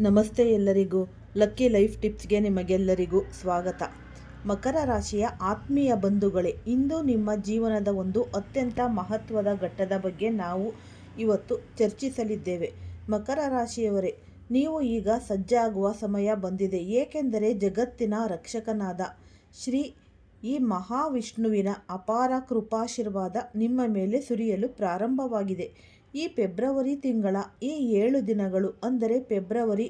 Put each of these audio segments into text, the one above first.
ನಮಸ್ತೆ ಎಲ್ಲರಿಗೂ. Lucky life ಟಿಪ್ಸ್ಗೆ ನಿಮಗೆಲ್ಲರಿಗೂ ಸ್ವಾಗತ. ಮಕರ ರಾಶಿಯ ಆತ್ಮೀಯ ಬಂಧುಗಳೇ, ಇಂದು ನಿಮ್ಮ ಜೀವನದ ಒಂದು ಅತ್ಯಂತ ಮಹತ್ವದ ಘಟ್ಟದ ಬಗ್ಗೆ ನಾವು ಇವತ್ತು ಚರ್ಚಿಸಲಿದ್ದೇವೆ. ಮಕರ ರಾಶಿಯವರೇ, ನೀವು ಈಗ ಸಜ್ಜಾಗುವ ಸಮಯ ಬಂದಿದೆ. ಏಕೆಂದರೆ ಜಗತ್ತಿನ ರಕ್ಷಕನಾದ ಶ್ರೀ ಈ ಮಹಾವಿಷ್ಣುವಿನ ಅಪಾರ ಕೃಪಾಶೀರ್ವಾದ ನಿಮ್ಮ ಮೇಲೆ ಸುರಿಯಲು ಪ್ರಾರಂಭವಾಗಿದೆ. ಈ ಫೆಬ್ರವರಿ ತಿಂಗಳ ಈ ಏಳು ದಿನಗಳು ಅಂದರೆ ಫೆಬ್ರವರಿ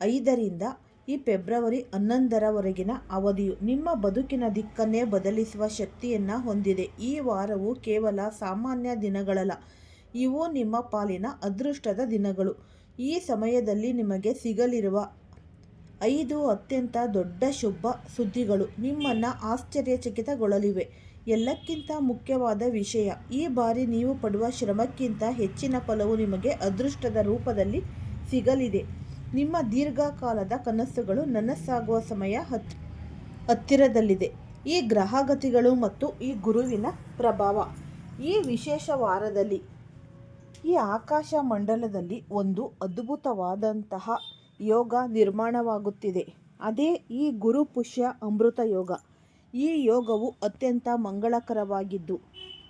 ಐದರಿಂದ ಈ ಫೆಬ್ರವರಿ ಹನ್ನೊಂದರವರೆಗಿನ ಅವಧಿಯು ನಿಮ್ಮ ಬದುಕಿನ ದಿಕ್ಕನ್ನೇ ಬದಲಿಸುವ ಶಕ್ತಿಯನ್ನು ಹೊಂದಿದೆ. ಈ ವಾರವು ಕೇವಲ ಸಾಮಾನ್ಯ ದಿನಗಳಲ್ಲ, ಇವು ನಿಮ್ಮ ಪಾಲಿನ ಅದೃಷ್ಟದ ದಿನಗಳು. ಈ ಸಮಯದಲ್ಲಿ ನಿಮಗೆ ಸಿಗಲಿರುವ ಐದು ಅತ್ಯಂತ ದೊಡ್ಡ ಶುಭ ಸುದ್ದಿಗಳು ನಿಮ್ಮನ್ನು ಆಶ್ಚರ್ಯಚಕಿತಗೊಳ್ಳಲಿವೆ. ಎಲ್ಲಕ್ಕಿಂತ ಮುಖ್ಯವಾದ ವಿಷಯ. ಈ ಬಾರಿ ನೀವು ಪಡುವ ಶ್ರಮಕ್ಕಿಂತ ಹೆಚ್ಚಿನ ಫಲವು ನಿಮಗೆ ಅದೃಷ್ಟದ ರೂಪದಲ್ಲಿ ಸಿಗಲಿದೆ. ನಿಮ್ಮ ದೀರ್ಘಕಾಲದ ಕನಸುಗಳು ನನಸಾಗುವ ಸಮಯ ಹತ್, ಹತ್ತಿರದಲ್ಲಿದೆ. ಈ ಗ್ರಹಗತಿಗಳು ಮತ್ತು ಈ ಗುರುವಿನ ಪ್ರಭಾವ. ಈ ವಿಶೇಷ ವಾರದಲ್ಲಿ, ಈ ಆಕಾಶ ಮಂಡಲದಲ್ಲಿ ಒಂದು ಅದ್ಭುತವಾದಂತಹ ಯೋಗ ನಿರ್ಮಾಣವಾಗುತ್ತಿದೆ. ಅದೇ ಈ ಗುರು ಪುಷ್ಯ ಅಮೃತ ಯೋಗ. ಈ ಯೋಗವು ಅತ್ಯಂತ ಮಂಗಳಕರವಾಗಿದ್ದು,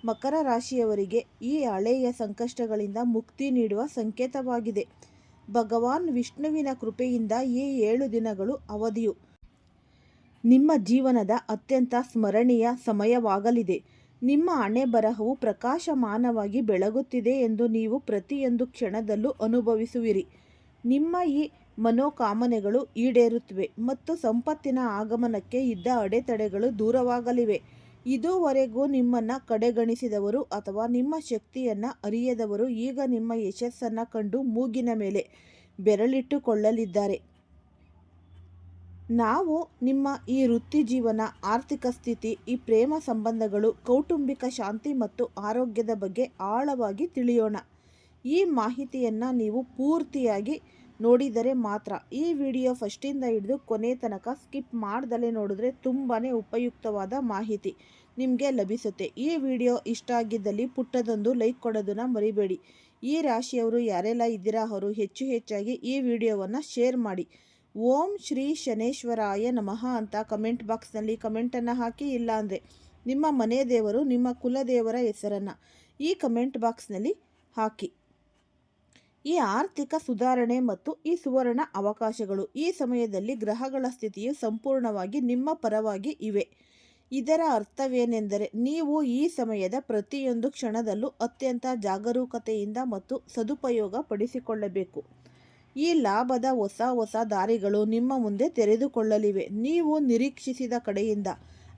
ಮಕರ ರಾಶಿಯವರಿಗೆ ಈ ಹಳೆಯ ಸಂಕಷ್ಟಗಳಿಂದ ಮುಕ್ತಿ ನೀಡುವ ಸಂಕೇತವಾಗಿದೆ. ಭಗವಾನ್ ವಿಷ್ಣುವಿನ ಕೃಪೆಯಿಂದ ಈ ಏಳು ದಿನಗಳು ಅವಧಿಯು. ನಿಮ್ಮ ಜೀವನದ ಅತ್ಯಂತ ಸ್ಮರಣೀಯ ಸಮಯವಾಗಲಿದೆ. ನಿಮ್ಮ ಹಣೆ ಬರಹವು ಪ್ರಕಾಶಮಾನವಾಗಿ ಬೆಳಗುತ್ತಿದೆ ಎಂದು ನೀವು ಪ್ರತಿಯೊಂದು ಕ್ಷಣದಲ್ಲೂ ಅನುಭವಿಸುವಿರಿ. ನಿಮ್ಮ ಈ ಮನೋಕಾಮನೆಗಳು ಈಡೇರುತ್ತವೆ ಮತ್ತು ಸಂಪತ್ತಿನ ಆಗಮನಕ್ಕೆ ಇದ್ದ ಅಡೆತಡೆಗಳು ದೂರವಾಗಲಿವೆ. ಇದುವರೆಗೂ ನಿಮ್ಮನ್ನು ಕಡೆಗಣಿಸಿದವರು ಅಥವಾ ನಿಮ್ಮ ಶಕ್ತಿಯನ್ನು ಅರಿಯದವರು ಈಗ ನಿಮ್ಮ ಯಶಸ್ಸನ್ನು ಕಂಡು ಮೂಗಿನ ಮೇಲೆ ಬೆರಳಿಟ್ಟುಕೊಳ್ಳಲಿದ್ದಾರೆ. ನಾವು ನಿಮ್ಮ ಈ ವೃತ್ತಿ ಜೀವನ, ಆರ್ಥಿಕ ಸ್ಥಿತಿ, ಈ ಪ್ರೇಮ ಸಂಬಂಧಗಳು, ಕೌಟುಂಬಿಕ ಶಾಂತಿ ಮತ್ತು ಆರೋಗ್ಯದ ಬಗ್ಗೆ ಆಳವಾಗಿ ತಿಳಿಯೋಣ. ಈ ಮಾಹಿತಿಯನ್ನು ನೀವು ಪೂರ್ತಿಯಾಗಿ ನೋಡಿದರೆ ಮಾತ್ರ. ಈ ವಿಡಿಯೋ ಫಸ್ಟಿಂದ ಹಿಡಿದು ಕೊನೆ ತನಕ ಸ್ಕಿಪ್ ಮಾಡ್ದಲೇ ನೋಡಿದ್ರೆ ತುಂಬಾ ಉಪಯುಕ್ತವಾದ ಮಾಹಿತಿ ನಿಮಗೆ ಲಭಿಸುತ್ತೆ. ಈ ವಿಡಿಯೋ ಇಷ್ಟ ಆಗಿದ್ದಲ್ಲಿ ಪುಟ್ಟದೊಂದು ಲೈಕ್ ಕೊಡೋದನ್ನು ಮರಿಬೇಡಿ. ಈ ರಾಶಿಯವರು ಯಾರೆಲ್ಲ ಇದ್ದೀರಾ ಅವರು ಹೆಚ್ಚು ಹೆಚ್ಚಾಗಿ ಈ ವಿಡಿಯೋವನ್ನು ಶೇರ್ ಮಾಡಿ. ಓಂ ಶ್ರೀ ಶನೇಶ್ವರಾಯ ನಮಃ ಅಂತ ಕಮೆಂಟ್ ಬಾಕ್ಸ್ನಲ್ಲಿ ಕಮೆಂಟನ್ನು ಹಾಕಿ ಇಲ್ಲಾಂದರೆ ನಿಮ್ಮ ಮನೆ ದೇವರು ನಿಮ್ಮ ಕುಲದೇವರ ಹೆಸರನ್ನು ಈ ಕಮೆಂಟ್ ಬಾಕ್ಸ್ನಲ್ಲಿ ಹಾಕಿ. ಈ ಆರ್ಥಿಕ ಸುಧಾರಣೆ ಮತ್ತು ಈ ಸುವರ್ಣ ಅವಕಾಶಗಳು ಈ ಸಮಯದಲ್ಲಿ ಗ್ರಹಗಳ ಸ್ಥಿತಿಯು ಸಂಪೂರ್ಣವಾಗಿ ನಿಮ್ಮ ಪರವಾಗಿ ಇವೆ. ಇದರ ಅರ್ಥವೇನೆಂದರೆ ನೀವು ಈ ಸಮಯದ ಪ್ರತಿಯೊಂದು ಕ್ಷಣದಲ್ಲೂ ಅತ್ಯಂತ ಜಾಗರೂಕತೆಯಿಂದ ಮತ್ತು ಸದುಪಯೋಗ ಪಡಿಸಿಕೊಳ್ಳಬೇಕು. ಈ ಲಾಭದ ಹೊಸ ಹೊಸ ದಾರಿಗಳು ನಿಮ್ಮ ಮುಂದೆ ತೆರೆದುಕೊಳ್ಳಲಿವೆ. ನೀವು ನಿರೀಕ್ಷಿಸಿದ ಕಡೆಯಿಂದ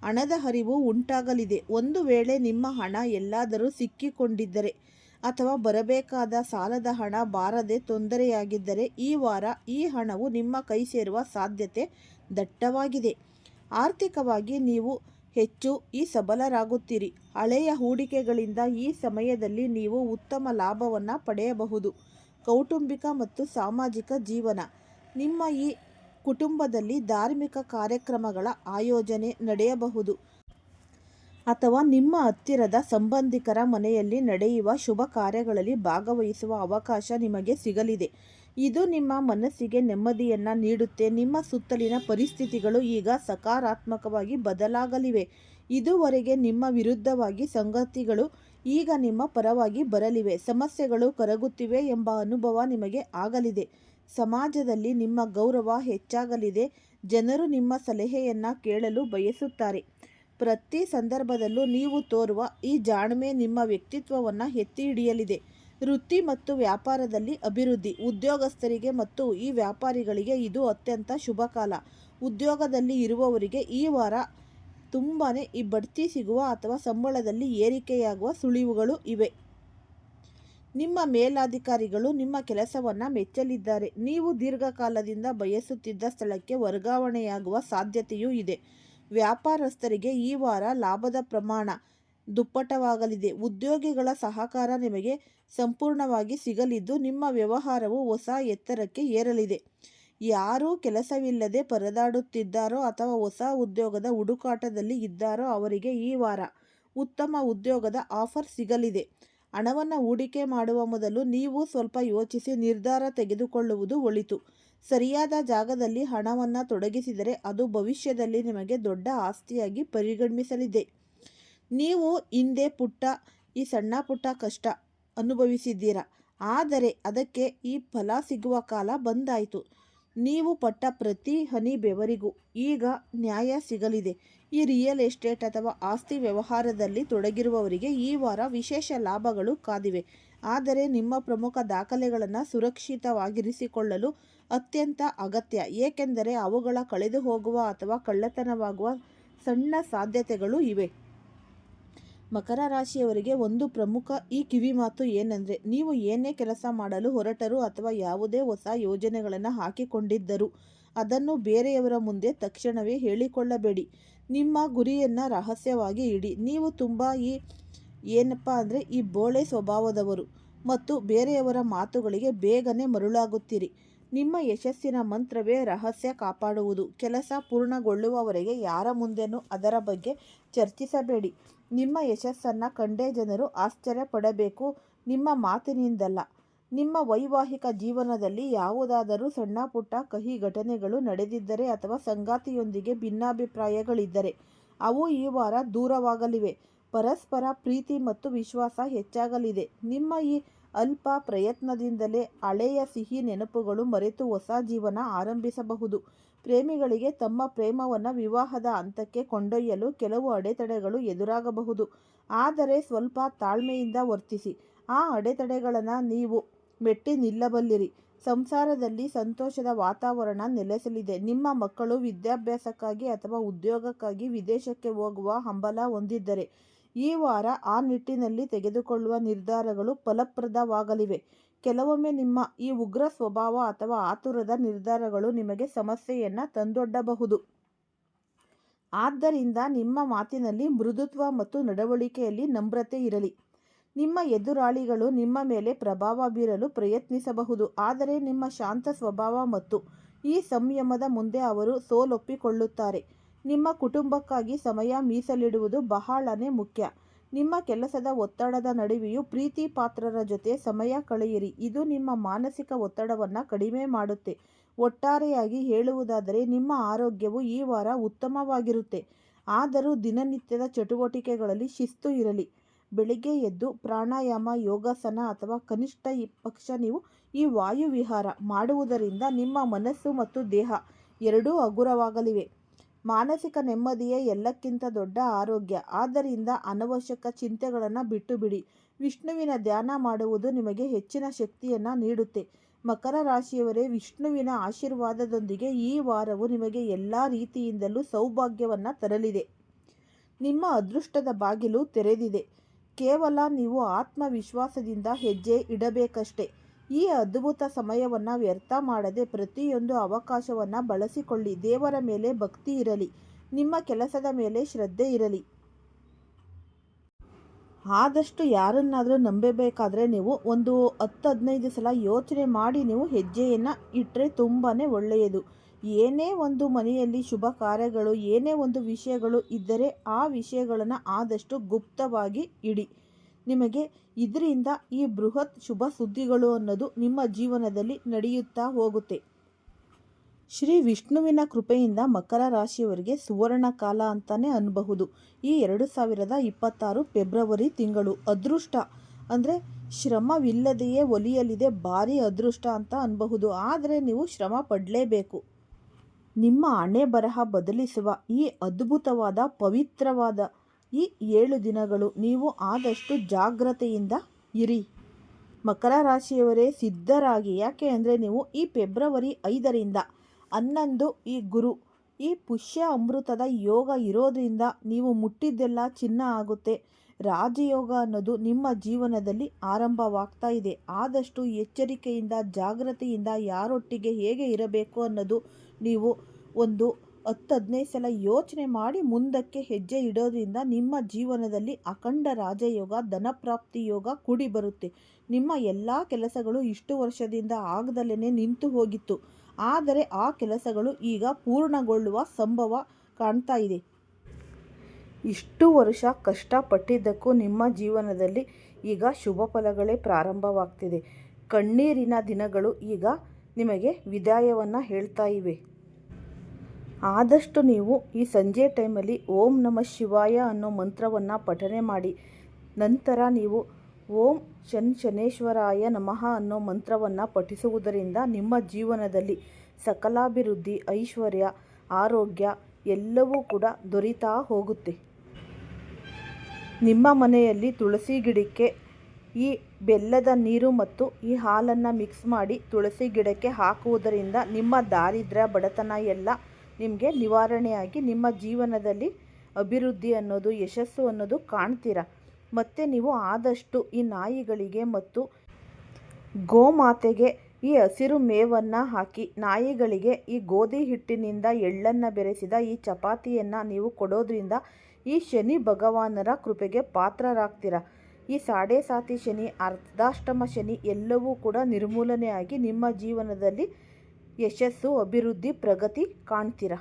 ಹಣದ ಹರಿವು ಉಂಟಾಗಲಿದೆ. ಒಂದು ವೇಳೆ ನಿಮ್ಮ ಹಣ ಎಲ್ಲಾದರೂ ಸಿಕ್ಕಿಕೊಂಡಿದ್ದರೆ ಅಥವಾ ಬರಬೇಕಾದ ಸಾಲದ ಹಣ ಬಾರದೆ ತೊಂದರೆಯಾಗಿದ್ದರೆ ಈ ವಾರ ಈ ಹಣವು ನಿಮ್ಮ ಕೈ ಸೇರುವ ಸಾಧ್ಯತೆ ದಟ್ಟವಾಗಿದೆ. ಆರ್ಥಿಕವಾಗಿ ನೀವು ಹೆಚ್ಚು ಈ ಸಬಲರಾಗುತ್ತೀರಿ. ಹಳೆಯ ಹೂಡಿಕೆಗಳಿಂದ ಈ ಸಮಯದಲ್ಲಿ ನೀವು ಉತ್ತಮ ಲಾಭವನ್ನು ಪಡೆಯಬಹುದು. ಕೌಟುಂಬಿಕ ಮತ್ತು ಸಾಮಾಜಿಕ ಜೀವನ. ನಿಮ್ಮ ಈ ಕುಟುಂಬದಲ್ಲಿ ಧಾರ್ಮಿಕ ಕಾರ್ಯಕ್ರಮಗಳ ಆಯೋಜನೆ ನಡೆಯಬಹುದು. ಅಥವಾ ನಿಮ್ಮ ಹತ್ತಿರದ ಸಂಬಂಧಿಕರ ಮನೆಯಲ್ಲಿ ನಡೆಯುವ ಶುಭ ಕಾರ್ಯಗಳಲ್ಲಿ ಭಾಗವಹಿಸುವ ಅವಕಾಶ ನಿಮಗೆ ಸಿಗಲಿದೆ. ಇದು ನಿಮ್ಮ ಮನಸ್ಸಿಗೆ ನೆಮ್ಮದಿಯನ್ನು ನೀಡುತ್ತೆ. ನಿಮ್ಮ ಸುತ್ತಲಿನ ಪರಿಸ್ಥಿತಿಗಳು ಈಗ ಸಕಾರಾತ್ಮಕವಾಗಿ ಬದಲಾಗಲಿವೆ. ಇದುವರೆಗೆ ನಿಮ್ಮ ವಿರುದ್ಧವಾಗಿ ಸಂಗತಿಗಳು ಈಗ ನಿಮ್ಮ ಪರವಾಗಿ ಬರಲಿವೆ. ಸಮಸ್ಯೆಗಳು ಕರಗುತ್ತಿವೆ ಎಂಬ ಅನುಭವ ನಿಮಗೆ ಆಗಲಿದೆ. ಸಮಾಜದಲ್ಲಿ ನಿಮ್ಮ ಗೌರವ ಹೆಚ್ಚಾಗಲಿದೆ. ಜನರು ನಿಮ್ಮ ಸಲಹೆಯನ್ನು ಕೇಳಲು ಬಯಸುತ್ತಾರೆ. ಪ್ರತಿ ಸಂದರ್ಭದಲ್ಲೂ ನೀವು ತೋರುವ ಈ ಜಾಣ್ಮೆ ನಿಮ್ಮ ವ್ಯಕ್ತಿತ್ವವನ್ನು ಎತ್ತಿ ಹಿಡಿಯಲಿದೆ. ವೃತ್ತಿ ಮತ್ತು ವ್ಯಾಪಾರದಲ್ಲಿ ಅಭಿವೃದ್ಧಿ, ಉದ್ಯೋಗಸ್ಥರಿಗೆ ಮತ್ತು ಈ ವ್ಯಾಪಾರಿಗಳಿಗೆ ಇದು ಅತ್ಯಂತ ಶುಭ ಕಾಲ. ಉದ್ಯೋಗದಲ್ಲಿ ಇರುವವರಿಗೆ ಈ ವಾರ ತುಂಬಾ ಈ ಬಡ್ತಿ ಸಿಗುವ ಅಥವಾ ಸಂಬಳದಲ್ಲಿ ಏರಿಕೆಯಾಗುವ ಸುಳಿವುಗಳು ಇವೆ. ನಿಮ್ಮ ಮೇಲಾಧಿಕಾರಿಗಳು ನಿಮ್ಮ ಕೆಲಸವನ್ನು ಮೆಚ್ಚಲಿದ್ದಾರೆ. ನೀವು ದೀರ್ಘಕಾಲದಿಂದ ಬಯಸುತ್ತಿದ್ದ ಸ್ಥಳಕ್ಕೆ ವರ್ಗಾವಣೆಯಾಗುವ ಸಾಧ್ಯತೆಯೂ ಇದೆ. ವ್ಯಾಪಾರಸ್ಥರಿಗೆ ಈ ವಾರ ಲಾಭದ ಪ್ರಮಾಣ ದುಪ್ಪಟವಾಗಲಿದೆ. ಉದ್ಯೋಗಿಗಳ ಸಹಕಾರ ನಿಮಗೆ ಸಂಪೂರ್ಣವಾಗಿ ಸಿಗಲಿದ್ದು, ನಿಮ್ಮ ವ್ಯವಹಾರವು ಹೊಸ ಎತ್ತರಕ್ಕೆ ಏರಲಿದೆ. ಯಾರೂ ಕೆಲಸವಿಲ್ಲದೆ ಪರದಾಡುತ್ತಿದ್ದಾರೋ ಅಥವಾ ಹೊಸ ಉದ್ಯೋಗದ ಹುಡುಕಾಟದಲ್ಲಿ ಇದ್ದಾರೋ ಅವರಿಗೆ ಈ ವಾರ ಉತ್ತಮ ಉದ್ಯೋಗದ ಆಫರ್ ಸಿಗಲಿದೆ. ಹಣವನ್ನು ಹೂಡಿಕೆ ಮಾಡುವ ಮೊದಲು ನೀವು ಸ್ವಲ್ಪ ಯೋಚಿಸಿ ನಿರ್ಧಾರ ತೆಗೆದುಕೊಳ್ಳುವುದು ಒಳಿತು. ಸರಿಯಾದ ಜಾಗದಲ್ಲಿ ಹಣವನ್ನು ತೊಡಗಿಸಿದರೆ ಅದು ಭವಿಷ್ಯದಲ್ಲಿ ನಿಮಗೆ ದೊಡ್ಡ ಆಸ್ತಿಯಾಗಿ ಪರಿಗಣಿಸಲಿದೆ. ನೀವು ಹಿಂದೆ ಪುಟ್ಟ, ಈ ಸಣ್ಣ ಪುಟ್ಟ ಕಷ್ಟ ಅನುಭವಿಸಿದ್ದೀರಾ? ಆದರೆ ಅದಕ್ಕೆ ಈ ಫಲ ಸಿಗುವ ಕಾಲ ಬಂದಾಯಿತು. ನೀವು ಪಟ್ಟ ಪ್ರತಿ ಹನಿ ಬೆವರಿಗೂ ಈಗ ನ್ಯಾಯ ಸಿಗಲಿದೆ. ಈ ರಿಯಲ್ ಎಸ್ಟೇಟ್ ಅಥವಾ ಆಸ್ತಿ ವ್ಯವಹಾರದಲ್ಲಿ ತೊಡಗಿರುವವರಿಗೆ ಈ ವಾರ ವಿಶೇಷ ಲಾಭಗಳು ಕಾದಿವೆ. ಆದರೆ ನಿಮ್ಮ ಪ್ರಮುಖ ದಾಖಲೆಗಳನ್ನು ಸುರಕ್ಷಿತವಾಗಿರಿಸಿಕೊಳ್ಳಲು ಅತ್ಯಂತ ಅಗತ್ಯ. ಏಕೆಂದರೆ ಅವುಗಳ ಕಳೆದು ಹೋಗುವ ಅಥವಾ ಕಳ್ಳತನವಾಗುವ ಸಣ್ಣ ಸಾಧ್ಯತೆಗಳು ಇವೆ. ಮಕರ ರಾಶಿಯವರಿಗೆ ಒಂದು ಪ್ರಮುಖ ಈ ಕಿವಿ ಮಾತು ಏನೆಂದರೆ, ನೀವು ಏನೇ ಕೆಲಸ ಮಾಡಲು ಹೊರಟರು ಅಥವಾ ಯಾವುದೇ ಹೊಸ ಯೋಜನೆಗಳನ್ನು ಹಾಕಿಕೊಂಡಿದ್ದರೂ, ಅದನ್ನು ಬೇರೆಯವರ ಮುಂದೆ ತಕ್ಷಣವೇ ಹೇಳಿಕೊಳ್ಳಬೇಡಿ. ನಿಮ್ಮ ಗುರಿಯನ್ನು ರಹಸ್ಯವಾಗಿ ಇಡಿ. ನೀವು ತುಂಬ ಈ ಏನಪ್ಪ ಅಂದರೆ, ಈ ಬೋಳೆ ಸ್ವಭಾವದವರು ಮತ್ತು ಬೇರೆಯವರ ಮಾತುಗಳಿಗೆ ಬೇಗನೆ ಮರುಳಾಗುತ್ತೀರಿ. ನಿಮ್ಮ ಯಶಸ್ಸಿನ ಮಂತ್ರವೇ ರಹಸ್ಯ ಕಾಪಾಡುವುದು. ಕೆಲಸ ಪೂರ್ಣಗೊಳ್ಳುವವರೆಗೆ ಯಾರ ಮುಂದೆನೂ ಅದರ ಬಗ್ಗೆ ಚರ್ಚಿಸಬೇಡಿ. ನಿಮ್ಮ ಯಶಸ್ಸನ್ನು ಕಂಡೇ ಜನರು ಆಶ್ಚರ್ಯ ಪಡಬೇಕು ನಿಮ್ಮ ಮಾತಿನಿಂದಲ್ಲ. ನಿಮ್ಮ ವೈವಾಹಿಕ ಜೀವನದಲ್ಲಿ ಯಾವುದಾದರೂ ಸಣ್ಣ ಪುಟ್ಟ ಕಹಿ ಘಟನೆಗಳು ನಡೆದಿದ್ದರೆ ಅಥವಾ ಸಂಗಾತಿಯೊಂದಿಗೆ ಭಿನ್ನಾಭಿಪ್ರಾಯಗಳಿದ್ದರೆ, ಅವು ಈ ವಾರ ದೂರವಾಗಲಿವೆ. ಪರಸ್ಪರ ಪ್ರೀತಿ ಮತ್ತು ವಿಶ್ವಾಸ ಹೆಚ್ಚಾಗಲಿದೆ. ನಿಮ್ಮ ಈ ಅಲ್ಪ ಪ್ರಯತ್ನದಿಂದಲೇ ಹಳೆಯ ಸಿಹಿ ನೆನಪುಗಳು ಮರೆತು ಹೊಸ ಜೀವನ ಆರಂಭಿಸಬಹುದು. ಪ್ರೇಮಿಗಳಿಗೆ ತಮ್ಮ ಪ್ರೇಮವನ್ನು ವಿವಾಹದ ಹಂತಕ್ಕೆ ಕೊಂಡೊಯ್ಯಲು ಕೆಲವು ಅಡೆತಡೆಗಳು ಎದುರಾಗಬಹುದು. ಆದರೆ ಸ್ವಲ್ಪ ತಾಳ್ಮೆಯಿಂದ ವರ್ತಿಸಿ. ಆ ಅಡೆತಡೆಗಳನ್ನು ನೀವು ಮೆಟ್ಟಿ ನಿಲ್ಲಬಲ್ಲಿರಿ. ಸಂಸಾರದಲ್ಲಿ ಸಂತೋಷದ ವಾತಾವರಣ ನೆಲೆಸಲಿದೆ. ನಿಮ್ಮ ಮಕ್ಕಳು ವಿದ್ಯಾಭ್ಯಾಸಕ್ಕಾಗಿ ಅಥವಾ ಉದ್ಯೋಗಕ್ಕಾಗಿ ವಿದೇಶಕ್ಕೆ ಹೋಗುವ ಹಂಬಲ ಹೊಂದಿದ್ದರೆ ಈ ವಾರ ಆ ನಿಟ್ಟಿನಲ್ಲಿ ತೆಗೆದುಕೊಳ್ಳುವ ನಿರ್ಧಾರಗಳು ಫಲಪ್ರದವಾಗಲಿವೆ. ಕೆಲವೊಮ್ಮೆ ನಿಮ್ಮ ಈ ಉಗ್ರ ಸ್ವಭಾವ ಅಥವಾ ಆತುರದ ನಿರ್ಧಾರಗಳು ನಿಮಗೆ ಸಮಸ್ಯೆಯನ್ನು ತಂದೊಡ್ಡಬಹುದು. ಆದ್ದರಿಂದ ನಿಮ್ಮ ಮಾತಿನಲ್ಲಿ ಮೃದುತ್ವ ಮತ್ತು ನಡವಳಿಕೆಯಲ್ಲಿ ನಮ್ರತೆ ಇರಲಿ. ನಿಮ್ಮ ಎದುರಾಳಿಗಳು ನಿಮ್ಮ ಮೇಲೆ ಪ್ರಭಾವ ಬೀರಲು ಪ್ರಯತ್ನಿಸಬಹುದು. ಆದರೆ ನಿಮ್ಮ ಶಾಂತ ಸ್ವಭಾವ ಮತ್ತು ಈ ಸಂಯಮದ ಮುಂದೆ ಅವರು ಸೋಲೊಪ್ಪಿಕೊಳ್ಳುತ್ತಾರೆ. ನಿಮ್ಮ ಕುಟುಂಬಕ್ಕಾಗಿ ಸಮಯ ಮೀಸಲಿಡುವುದು ಬಹಳನೇ ಮುಖ್ಯ. ನಿಮ್ಮ ಕೆಲಸದ ಒತ್ತಡದ ನಡುವೆಯೂ ಪ್ರೀತಿ ಪಾತ್ರರ ಜೊತೆ ಸಮಯ ಕಳೆಯಿರಿ. ಇದು ನಿಮ್ಮ ಮಾನಸಿಕ ಒತ್ತಡವನ್ನು ಕಡಿಮೆ ಮಾಡುತ್ತೆ. ಒಟ್ಟಾರೆಯಾಗಿ ಹೇಳುವುದಾದರೆ ನಿಮ್ಮ ಆರೋಗ್ಯವು ಈ ವಾರ ಉತ್ತಮವಾಗಿರುತ್ತೆ. ಆದರೂ ದಿನನಿತ್ಯದ ಚಟುವಟಿಕೆಗಳಲ್ಲಿ ಶಿಸ್ತು ಇರಲಿ. ಬೆಳಿಗ್ಗೆ ಎದ್ದು ಪ್ರಾಣಾಯಾಮ, ಯೋಗಾಸನ ಅಥವಾ ಕನಿಷ್ಠ ಪಕ್ಷ ನೀವು ಈ ವಾಯುವಿಹಾರ ಮಾಡುವುದರಿಂದ ನಿಮ್ಮ ಮನಸ್ಸು ಮತ್ತು ದೇಹ ಎರಡೂ ಹಗುರವಾಗಲಿವೆ. ಮಾನಸಿಕ ನೆಮ್ಮದಿಯೇ ಎಲ್ಲಕ್ಕಿಂತ ದೊಡ್ಡ ಆರೋಗ್ಯ. ಆದ್ದರಿಂದ ಅನವಶ್ಯಕ ಚಿಂತೆಗಳನ್ನು ಬಿಟ್ಟು ಬಿಡಿ ವಿಷ್ಣುವಿನ ಧ್ಯಾನ ಮಾಡುವುದು ನಿಮಗೆ ಹೆಚ್ಚಿನ ಶಕ್ತಿಯನ್ನು ನೀಡುತ್ತೆ. ಮಕರ ರಾಶಿಯವರೇ, ವಿಷ್ಣುವಿನ ಆಶೀರ್ವಾದದೊಂದಿಗೆ ಈ ವಾರವು ನಿಮಗೆ ಎಲ್ಲ ರೀತಿಯಿಂದಲೂ ಸೌಭಾಗ್ಯವನ್ನು ತರಲಿದೆ. ನಿಮ್ಮ ಅದೃಷ್ಟದ ಬಾಗಿಲು ತೆರೆದಿದೆ. ಕೇವಲ ನೀವು ಆತ್ಮವಿಶ್ವಾಸದಿಂದ ಹೆಜ್ಜೆ ಇಡಬೇಕಷ್ಟೆ. ಈ ಅದ್ಭುತ ಸಮಯವನ್ನು ವ್ಯರ್ಥ ಮಾಡದೆ ಪ್ರತಿಯೊಂದು ಅವಕಾಶವನ್ನು ಬಳಸಿಕೊಳ್ಳಿ. ದೇವರ ಮೇಲೆ ಭಕ್ತಿ ಇರಲಿ. ನಿಮ್ಮ ಕೆಲಸದ ಮೇಲೆ ಶ್ರದ್ಧೆ ಇರಲಿ. ಆದಷ್ಟು ಯಾರನ್ನಾದರೂ ನಂಬಬೇಕಾದ್ರೆ ನೀವು ಒಂದು ಹತ್ತು ಹದಿನೈದು ಸಲ ಯೋಚನೆ ಮಾಡಿ ನೀವು ಹೆಜ್ಜೆಯನ್ನು ಇಟ್ಟರೆ ತುಂಬಾ ಒಳ್ಳೆಯದು. ಏನೇ ಒಂದು ಮನೆಯಲ್ಲಿ ಶುಭ ಕಾರ್ಯಗಳು, ಏನೇ ಒಂದು ವಿಷಯಗಳು ಇದ್ದರೆ ಆ ವಿಷಯಗಳನ್ನು ಆದಷ್ಟು ಗುಪ್ತವಾಗಿ ಇಡಿ. ನಿಮಗೆ ಇದರಿಂದ ಈ ಬೃಹತ್ ಶುಭ ಸುದ್ದಿಗಳು ಅನ್ನೋದು ನಿಮ್ಮ ಜೀವನದಲ್ಲಿ ನಡೆಯುತ್ತಾ ಹೋಗುತ್ತೆ. ಶ್ರೀ ವಿಷ್ಣುವಿನ ಕೃಪೆಯಿಂದ ಮಕರ ರಾಶಿಯವರಿಗೆ ಸುವರ್ಣ ಕಾಲ ಅಂತಲೇ ಅನ್ನಬಹುದು ಈ ಎರಡು ಸಾವಿರದ ಇಪ್ಪತ್ತಾರು ಫೆಬ್ರವರಿ ತಿಂಗಳು ಅದೃಷ್ಟ. ಅಂದರೆ ಶ್ರಮವಿಲ್ಲದೆಯೇ ಒಲಿಯಲಿದೆ ಭಾರಿ ಅದೃಷ್ಟ ಅಂತ ಅನ್ಬಹುದು. ಆದರೆ ನೀವು ಶ್ರಮ ಪಡಲೇಬೇಕು. ನಿಮ್ಮ ಹಣೆ ಬರಹ ಬದಲಿಸುವ ಈ ಅದ್ಭುತವಾದ ಪವಿತ್ರವಾದ ಈ ಏಳು ದಿನಗಳು ನೀವು ಆದಷ್ಟು ಜಾಗ್ರತೆಯಿಂದ ಇರಿ. ಮಕರ ರಾಶಿಯವರೇ, ಸಿದ್ಧರಾಗಿ. ಯಾಕೆ ಅಂದರೆ ನೀವು ಈ ಫೆಬ್ರವರಿ ಐದರಿಂದ ಹನ್ನೊಂದು ಈ ಗುರು, ಈ ಪುಷ್ಯ ಅಮೃತದ ಯೋಗ ಇರೋದ್ರಿಂದ ನೀವು ಮುಟ್ಟಿದ್ದೆಲ್ಲ ಚಿನ್ನ ಆಗುತ್ತೆ. ರಾಜಯೋಗ ಅನ್ನೋದು ನಿಮ್ಮ ಜೀವನದಲ್ಲಿ ಆರಂಭವಾಗ್ತಾ ಇದೆ. ಆದಷ್ಟು ಎಚ್ಚರಿಕೆಯಿಂದ, ಜಾಗ್ರತೆಯಿಂದ ಯಾರೊಟ್ಟಿಗೆ ಹೇಗೆ ಇರಬೇಕು ಅನ್ನೋದು ನೀವು ಒಂದು ಹತ್ತು ಹದಿನೈದು ಸಲ ಯೋಚನೆ ಮಾಡಿ ಮುಂದಕ್ಕೆ ಹೆಜ್ಜೆ ಇಡೋದ್ರಿಂದ ನಿಮ್ಮ ಜೀವನದಲ್ಲಿ ಅಖಂಡ ರಾಜಯೋಗ, ಧನಪ್ರಾಪ್ತಿ ಯೋಗ ಕೂಡಿ ಬರುತ್ತೆ. ನಿಮ್ಮ ಎಲ್ಲ ಕೆಲಸಗಳು ಇಷ್ಟು ವರ್ಷದಿಂದ ಆಗದಲ್ಲೇ ನಿಂತು ಹೋಗಿತ್ತು. ಆದರೆ ಆ ಕೆಲಸಗಳು ಈಗ ಪೂರ್ಣಗೊಳ್ಳುವ ಸಂಭವ ಕಾಣ್ತಾ ಇದೆ. ಇಷ್ಟು ವರ್ಷ ಕಷ್ಟಪಟ್ಟಿದ್ದಕ್ಕೂ ನಿಮ್ಮ ಜೀವನದಲ್ಲಿ ಈಗ ಶುಭ ಫಲಗಳೇ ಪ್ರಾರಂಭವಾಗ್ತಿದೆ. ಕಣ್ಣೀರಿನ ದಿನಗಳು ಈಗ ನಿಮಗೆ ವಿದಾಯವನ್ನು ಹೇಳ್ತಾ ಇವೆ. ಆದಷ್ಟು ನೀವು ಈ ಸಂಜೆ ಟೈಮಲ್ಲಿ ಓಂ ನಮ ಶಿವಾಯ ಅನ್ನೋ ಮಂತ್ರವನ್ನು ಪಠನೆ ಮಾಡಿ. ನಂತರ ನೀವು ಓಂ ಶನ್ ಶನೇಶ್ವರಾಯ ನಮಃ ಅನ್ನೋ ಮಂತ್ರವನ್ನು ಪಠಿಸುವುದರಿಂದ ನಿಮ್ಮ ಜೀವನದಲ್ಲಿ ಸಕಲಾಭಿವೃದ್ಧಿ, ಐಶ್ವರ್ಯ, ಆರೋಗ್ಯ ಎಲ್ಲವೂ ಕೂಡ ದೊರೀತಾ ಹೋಗುತ್ತೆ. ನಿಮ್ಮ ಮನೆಯಲ್ಲಿ ತುಳಸಿ ಗಿಡಕ್ಕೆ ಈ ಬೆಲ್ಲದ ನೀರು ಮತ್ತು ಈ ಹಾಲನ್ನು ಮಿಕ್ಸ್ ಮಾಡಿ ತುಳಸಿ ಗಿಡಕ್ಕೆ ಹಾಕುವುದರಿಂದ ನಿಮ್ಮ ದಾರಿದ್ರ್ಯ, ಬಡತನ ಎಲ್ಲ ನಿಮಗೆ ನಿವಾರಣೆಯಾಗಿ ನಿಮ್ಮ ಜೀವನದಲ್ಲಿ ಅಭಿವೃದ್ಧಿ ಅನ್ನೋದು, ಯಶಸ್ಸು ಅನ್ನೋದು ಕಾಣ್ತೀರ? ಮತ್ತು ನೀವು ಆದಷ್ಟು ಈ ನಾಯಿಗಳಿಗೆ ಮತ್ತು ಗೋಮಾತೆಗೆ ಈ ಹಸಿರು ಮೇವನ್ನು ಹಾಕಿ, ನಾಯಿಗಳಿಗೆ ಈ ಗೋಧಿ ಹಿಟ್ಟಿನಿಂದ ಎಳ್ಳನ್ನು ಬೆರೆಸಿದ ಈ ಚಪಾತಿಯನ್ನು ನೀವು ಕೊಡೋದ್ರಿಂದ ಈ ಶನಿ ಭಗವಾನರ ಕೃಪೆಗೆ ಪಾತ್ರರಾಗ್ತೀರ? ಈ ಸಾಡೆ ಸಾತಿ ಶನಿ, ಅರ್ಧಾಷ್ಟಮ ಶನಿ ಎಲ್ಲವೂ ಕೂಡ ನಿರ್ಮೂಲನೆಯಾಗಿ ನಿಮ್ಮ ಜೀವನದಲ್ಲಿ ಯಶಸ್ಸು ಅಭಿವೃದ್ಧಿ ಪ್ರಗತಿ ಕಾಣ್ತೀರ?